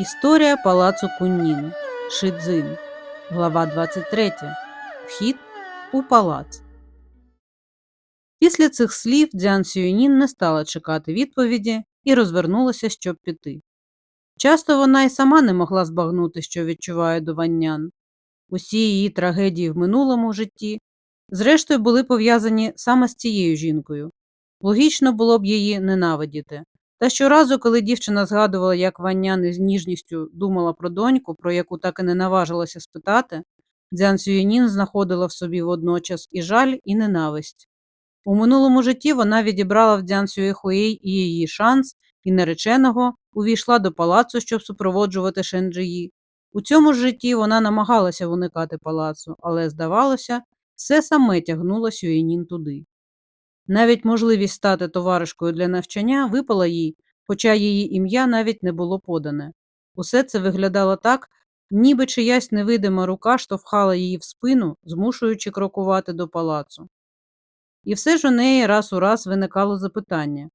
Історія палацу Куннін. Шидзин. Глава 23. Вхід у палац. Після цих слів Дзян Сюєнін не стала чекати відповіді і розвернулася, щоб піти. Часто вона й сама не могла збагнути, що відчуває до Ваннян. Усі її трагедії в минулому житті, зрештою, були пов'язані саме з цією жінкою. Логічно було б її ненавидіти. Та щоразу, коли дівчина згадувала, як Ваннян із ніжністю думала про доньку, про яку так і не наважилася спитати, Дзян Сюєнін знаходила в собі водночас і жаль, і ненависть. У минулому житті вона відібрала в Дзян Сюєхуєй і її шанс, і нареченого увійшла до палацу, щоб супроводжувати Шенджиї. У цьому житті вона намагалася уникати палацу, але, здавалося, все саме тягнуло Сюєнін туди. Навіть можливість стати товаришкою для навчання випала їй, хоча її ім'я навіть не було подане. Усе це виглядало так, ніби чиясь невидима рука штовхала її в спину, змушуючи крокувати до палацу. І все ж у неї раз у раз виникало запитання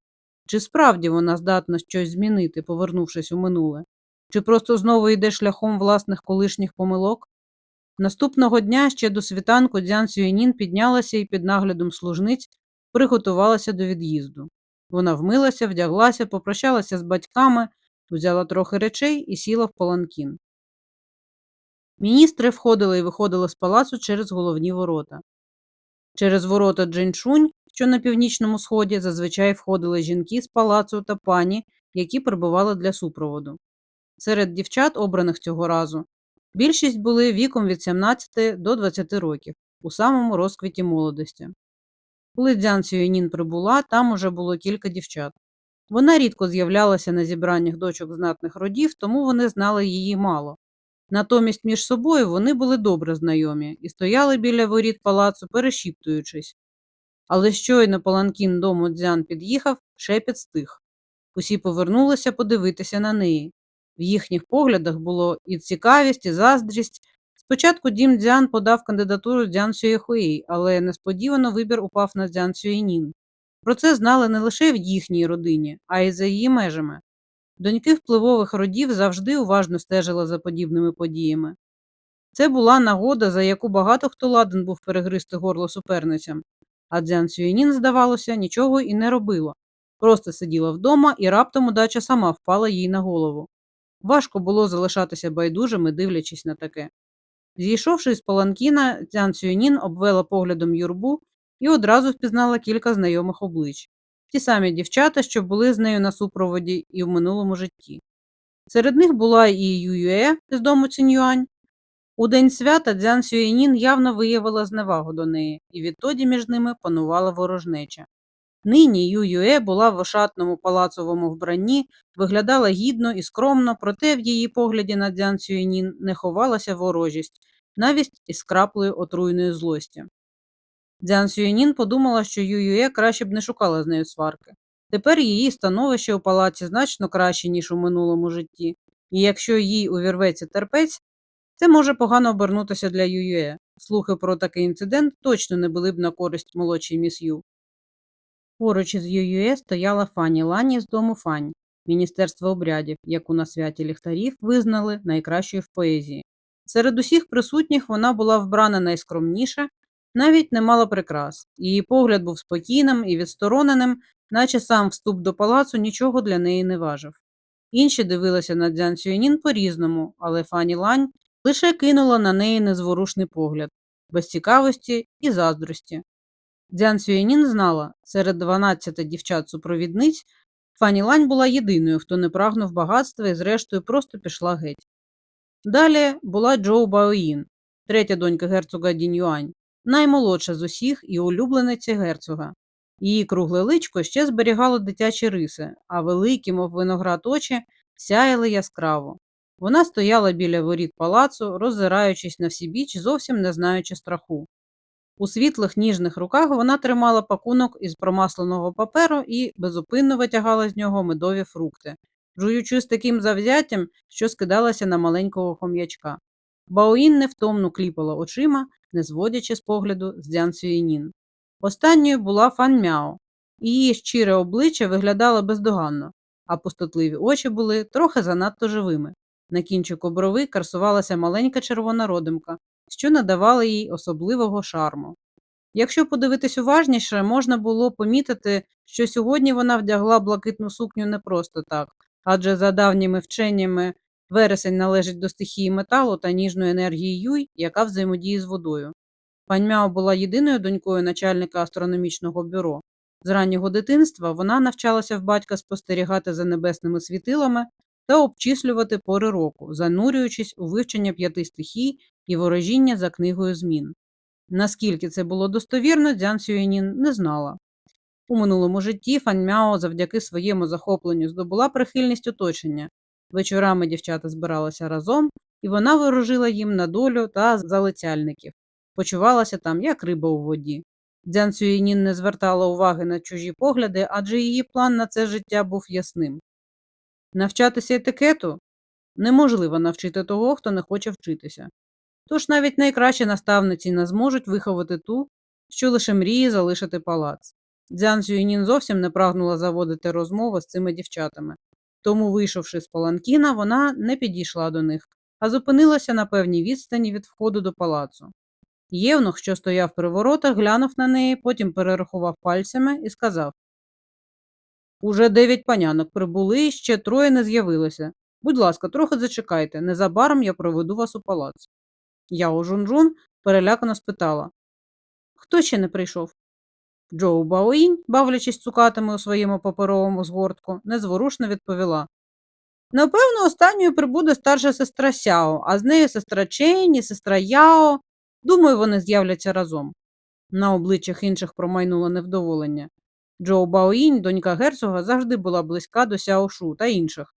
чи справді вона здатна щось змінити, повернувшись у минуле, чи просто знову йде шляхом власних колишніх помилок? Наступного дня ще до світанку Дзян Сюєнін піднялася і під наглядом служниць приготувалася до від'їзду. Вона вмилася, вдяглася, попрощалася з батьками, взяла трохи речей і сіла в паланкін. Міністри входили і виходили з палацу через головні ворота. Через ворота Джинчунь, що на північному сході, зазвичай входили жінки з палацу та пані, які прибували для супроводу. Серед дівчат, обраних цього разу, більшість були віком від 17 до 20 років, у самому розквіті молодості. Коли Дзян Сюєнін прибула, там уже було кілька дівчат. Вона рідко з'являлася на зібраннях дочок знатних родів, тому вони знали її мало. Натомість між собою вони були добре знайомі і стояли біля воріт палацу, перешіптуючись. Але щойно паланкін дому Дзян під'їхав, шепіт стих. Усі повернулися подивитися на неї. В їхніх поглядах було і цікавість, і заздрість. Спочатку Дім Дзян подав кандидатуру Дзян Сюєхуї, але несподівано вибір упав на Дзян Сюєнін. Про це знали не лише в їхній родині, а й за її межами. Доньки впливових родів завжди уважно стежили за подібними подіями. Це була нагода, за яку багато хто ладен був перегризти горло суперницям, а Дзян Сюєнін, здавалося, нічого і не робила. Просто сиділа вдома і раптом удача сама впала їй на голову. Важко було залишатися байдужими, дивлячись на таке. Зійшовши з паланкіна, Цян Сюєнін обвела поглядом юрбу і одразу впізнала кілька знайомих облич ті самі дівчата, що були з нею на супроводі і в минулому житті. Серед них була і Ююе з дому Цінюань. У день свята Дзян Сюєнін явно виявила зневагу до неї, і відтоді між ними панувала ворожнеча. Нині Ююе була в ошатному палацовому вбранні, виглядала гідно і скромно, проте в її погляді на Дзян Сюєнін не ховалася ворожість, навіть із краплею отруйної злості. Дзян Сюєнін подумала, що Ююе краще б не шукала з нею сварки. Тепер її становище у палаці значно краще, ніж у минулому житті, і якщо їй увірветься терпець, це може погано обернутися для Ююе. Слухи про такий інцидент точно не були б на користь молодшій міс Ю. Поруч із Ююе стояла Фані Лані з дому Фань, Міністерства обрядів, яку на святі ліхтарів визнали найкращою в поезії. Серед усіх присутніх вона була вбрана найскромніше, навіть не мала прикрас. Її погляд був спокійним і відстороненим, наче сам вступ до палацу нічого для неї не важив. Інші дивилися на Дзян Сюєнін по-різному, але Фані Лань лише кинула на неї незворушний погляд, без цікавості і заздрості. Дзян Сюєнін знала, серед 12 дівчат-супровідниць Фані Лань була єдиною, хто не прагнув багатства і, зрештою, просто пішла геть. Далі була Джоу Баоїн, третя донька герцога Дінь наймолодша з усіх і улюблениця герцога. Її кругле личко ще зберігало дитячі риси, а великі, мов виноград очі, сяяли яскраво. Вона стояла біля воріт палацу, роззираючись на всі біч, зовсім не знаючи страху. У світлих ніжних руках вона тримала пакунок із промасленого паперу і безупинно витягала з нього медові фрукти, жуючи з таким завзяттям, що скидалася на маленького хом'ячка. Баоїн невтомно кліпала очима, не зводячи з погляду з Дзян Сюєнін. Останньою була Фан Мяо. Її щире обличчя виглядало бездоганно, а пустотливі очі були трохи занадто живими. На кінчику брови красувалася маленька червона родимка, що надавала їй особливого шарму. Якщо подивитись уважніше, можна було помітити, що сьогодні вона вдягла блакитну сукню не просто так, адже за давніми вченнями вересень належить до стихії металу та ніжної енергії Юй, яка взаємодіє з водою. Пань Мяо була єдиною донькою начальника астрономічного бюро. З раннього дитинства вона навчалася в батька спостерігати за небесними світилами та обчислювати пори року, занурюючись у вивчення п'яти стихій і ворожіння за книгою змін. Наскільки це було достовірно, Дзян Сюєнін не знала. У минулому житті Фань Мяо завдяки своєму захопленню здобула прихильність оточення. Вечорами дівчата збиралися разом, і вона ворожила їм на долю та залицяльників. Почувалася там, як риба у воді. Дзян Сюєнін не звертала уваги на чужі погляди, адже її план на це життя був ясним. Навчатися етикету неможливо навчити того, хто не хоче вчитися. Тож навіть найкращі наставниці не зможуть виховати ту, що лише мріє залишити палац. Дзян Сюєнін зовсім не прагнула заводити розмови з цими дівчатами, тому, вийшовши з паланкіна, вона не підійшла до них, а зупинилася на певній відстані від входу до палацу. Євнух, що стояв при воротах, глянув на неї, потім перерахував пальцями і сказав Уже дев'ять панянок прибули, і ще троє не з'явилося. Будь ласка, трохи зачекайте, незабаром я проведу вас у палац. Яо Жунжун перелякано спитала Хто ще не прийшов? Джоу Баоїнь, бавлячись цукатами у своєму паперовому згортку, незворушно відповіла Напевно, останньою прибуде старша сестра Сяо, а з нею сестра Чень і сестра Яо. Думаю, вони з'являться разом. На обличчях інших промайнуло невдоволення. Джоу Баоїнь, донька герцога, завжди була близька до Сяошу та інших,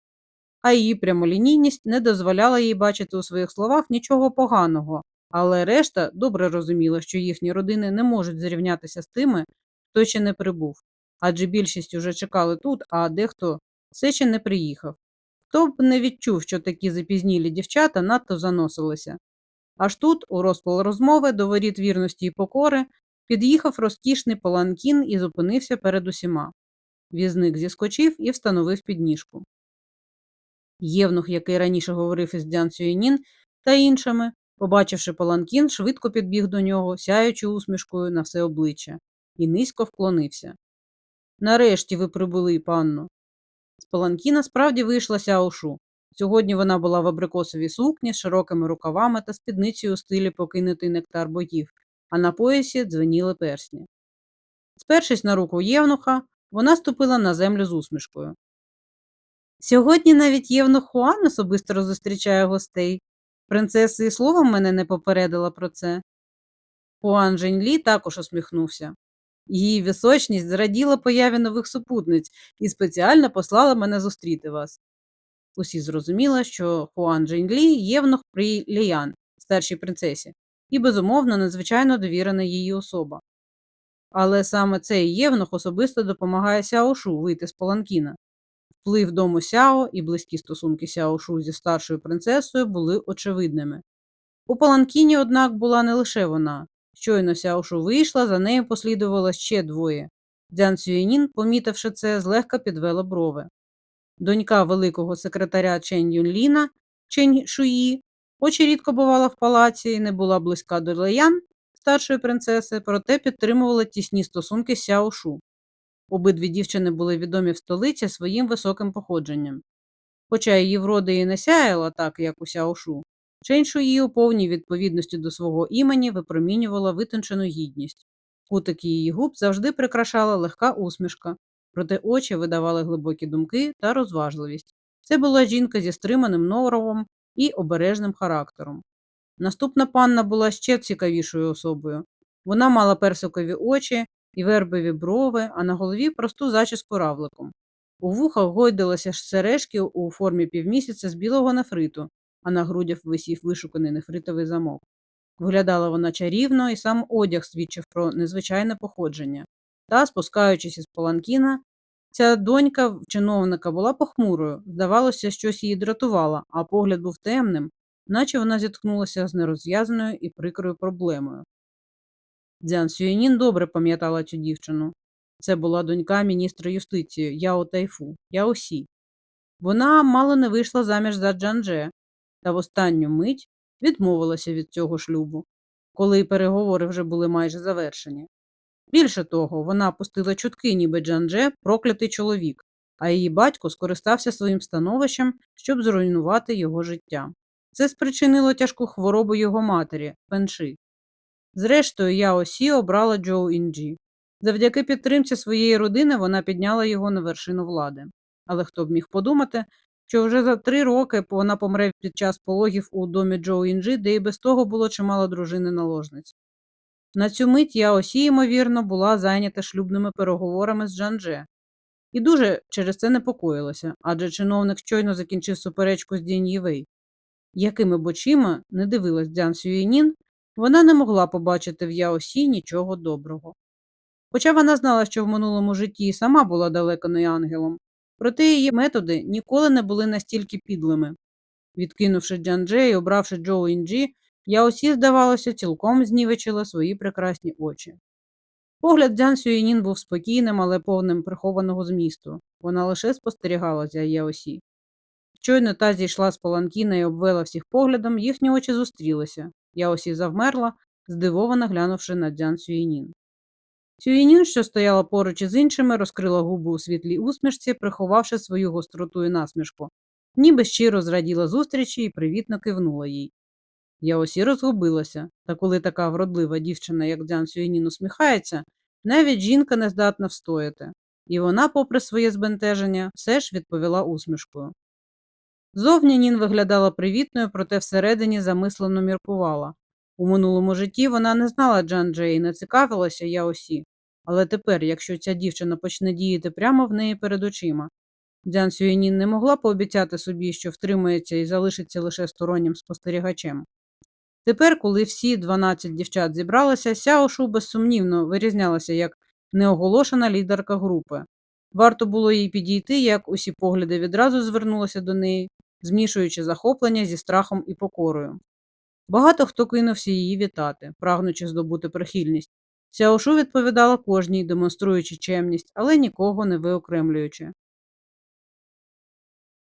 а її прямолінійність не дозволяла їй бачити у своїх словах нічого поганого, але решта добре розуміла, що їхні родини не можуть зрівнятися з тими, хто ще не прибув, адже більшість уже чекали тут, а дехто все ще не приїхав. Хто б не відчув, що такі запізнілі дівчата надто заносилися. Аж тут, у розпал розмови, до воріт вірності і покори, під'їхав розкішний паланкін і зупинився перед усіма. Візник зіскочив і встановив підніжку. Євнух, який раніше говорив із Дзян Сюєнін та іншими, побачивши паланкін, швидко підбіг до нього, сяючи усмішкою на все обличчя, і низько вклонився. Нарешті ви прибули, панно. З паланкіна справді вийшла Сяошу. Сьогодні вона була в абрикосовій сукні з широкими рукавами та спідницею у стилі покинутий нектар богів, а на поясі дзвеніли персні. Спершись на руку Євнуха, вона ступила на землю з усмішкою. Сьогодні навіть Євнух Хуан особисто зустрічає гостей. Принцеса і словом мене не попередила про це. Хуан Женьлі також усміхнувся. Її височність зраділа появі нових супутниць і спеціально послала мене зустріти вас. Усі зрозуміли, що Хуан Джейнлі євнух при Ліян, старшій принцесі, і, безумовно, надзвичайно довірена її особа. Але саме цей євнух особисто допомагає Сяошу вийти з Паланкіна. Вплив дому Сяо і близькі стосунки Сяошу зі старшою принцесою були очевидними. У Паланкіні, однак, була не лише вона. Щойно Сяошу вийшла, за нею послідувало ще двоє. Дзян Сюєнін, помітивши це, злегка підвела брови. Донька великого секретаря Чен Юнліна, Чен Шуї, хоч і рідко бувала в палаці і не була близька до Леян, старшої принцеси, проте підтримувала тісні стосунки з Сяошу. Обидві дівчини були відомі в столиці своїм високим походженням. Хоча її врода і не сяяла так, як у Сяошу, Чен Шуї у повній відповідності до свого імені випромінювала витончену гідність. Кутики її губ завжди прикрашала легка усмішка, проте очі видавали глибокі думки та розважливість. Це була жінка зі стриманим норовом і обережним характером. Наступна панна була ще цікавішою особою. Вона мала персикові очі і вербові брови, а на голові просту зачіску равликом. У вухах гойдалися сережки у формі півмісяця з білого нефриту, а на грудях висів вишуканий нефритовий замок. Виглядала вона чарівно, і сам одяг свідчив про незвичайне походження. Та, спускаючись із паланкіна, ця донька чиновника була похмурою, здавалося, щось її дратувало, а погляд був темним, наче вона зіткнулася з нерозв'язаною і прикрою проблемою. Дзян Сюєнін добре пам'ятала цю дівчину. Це була донька міністра юстиції Яо Тайфу, Яо Сі. Вона мало не вийшла заміж за Джандже, та в останню мить відмовилася від цього шлюбу, коли переговори вже були майже завершені. Більше того, вона пустила чутки, ніби Джандже проклятий чоловік, а її батько скористався своїм становищем, щоб зруйнувати його життя. Це спричинило тяжку хворобу його матері Пенши. Зрештою, Яо Сі обрала Джоу Інджі. Завдяки підтримці своєї родини вона підняла його на вершину влади. Але хто б міг подумати, що вже за три роки вона помре під час пологів у домі Джоу Інджі, де і без того було чимало дружини наложниць. На цю мить Яо Сі, ймовірно, була зайнята шлюбними переговорами з Джандже. І дуже через це непокоїлася, адже чиновник щойно закінчив суперечку з Дінь Євей. Якими б очима не дивилась Дзян Сюєнін, вона не могла побачити в Яосі нічого доброго. Хоча вона знала, що в минулому житті і сама була далеко не ангелом, проте її методи ніколи не були настільки підлими. Відкинувши Джандже і обравши Джоу Інджі, Яосі, здавалося, цілком знівечила свої прекрасні очі. Погляд Дзян Сюєнін був спокійним, але повним прихованого змісту. Вона лише спостерігала за Яосі. Щойно та зійшла з паланкіна і обвела всіх поглядом, їхні очі зустрілися. Яосі завмерла, здивовано глянувши на Дзян Сюєнін. Сюєнін, що стояла поруч із іншими, розкрила губи у світлій усмішці, приховавши свою гостроту і насмішку, ніби щиро зраділа зустрічі і привітно кивнула їй. Яосі розгубилася, та коли така вродлива дівчина, як Дзян Сюєнін, усміхається, навіть жінка не здатна встояти, і вона, попри своє збентеження, все ж відповіла усмішкою. Зовні Нін виглядала привітною, проте всередині замислено міркувала. У минулому житті вона не знала Джан Джей і не цікавилася Яосі, але тепер, якщо ця дівчина почне діяти прямо в неї перед очима, Дзян Сюєнін не могла пообіцяти собі, що втримається і залишиться лише стороннім спостерігачем. Тепер, коли всі 12 дівчат зібралися, Сяошу безсумнівно вирізнялася як неоголошена лідерка групи. Варто було їй підійти, як усі погляди відразу звернулися до неї, змішуючи захоплення зі страхом і покорою. Багато хто кинувся її вітати, прагнучи здобути прихильність. Сяошу відповідала кожній, демонструючи чемність, але нікого не виокремлюючи.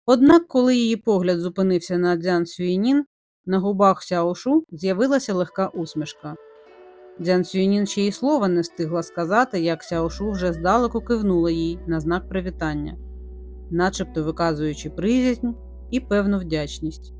Однак, коли її погляд зупинився на Дзян Сюєнін, на губах Сяошу з'явилася легка усмішка. Дзян Сюйнін ще й слова не встигла сказати, як Сяошу вже здалеку кивнула їй на знак привітання, начебто виказуючи приязнь і певну вдячність.